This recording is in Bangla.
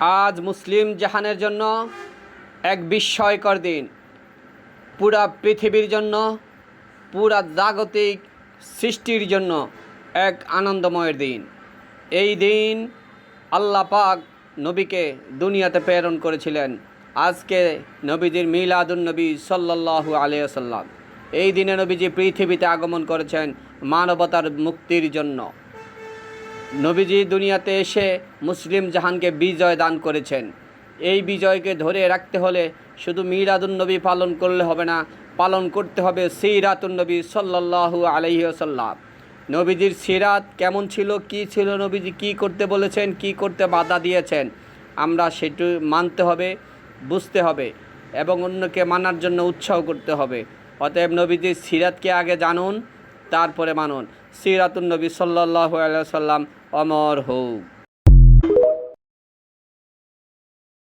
আজ মুসলিম জাহানের জন্য এক বিস্ময়কর দিন। পুরা পৃথিবীর জন্য, পুরা জাগতিক সৃষ্টির জন্য এক আনন্দময়ের দিন। এই দিন আল্লাহ পাক নবীকে দুনিয়াতে প্রেরণ করেছিলেন। আজকে নবীজির মিলাদুন নবী সাল্লাল্লাহু আলিয়া সাল্লাম এই দিনে নবীজি পৃথিবীতে আগমন করেছেন মানবতার মুক্তির জন্য। নবীজি দুনিয়াতে এসে মুসলিম জাহানকে বিজয় দান করেছেন। এই বিজয়কে ধরে রাখতে হলে শুধু মিরাদুন নবী পালন করলে হবে না, পালন করতে হবে সিরাতুন নবী সাল্লাল্লাহু আলাইহি সাল্লাম নবীজির সিরাত কেমন ছিল, কি ছিল, নবীজি কি করতে বলেছেন, কি করতে বাধা দিয়েছেন, আমরা সেটু মানতে হবে, বুঝতে হবে এবং অন্যকে মানার জন্য উৎসাহ করতে হবে। অতএব নবীজির সিরাতকে আগে জানুন তারপরে মানুন সিরাতুল নবী সাল্লাহ সাল্লাম অমর হোক।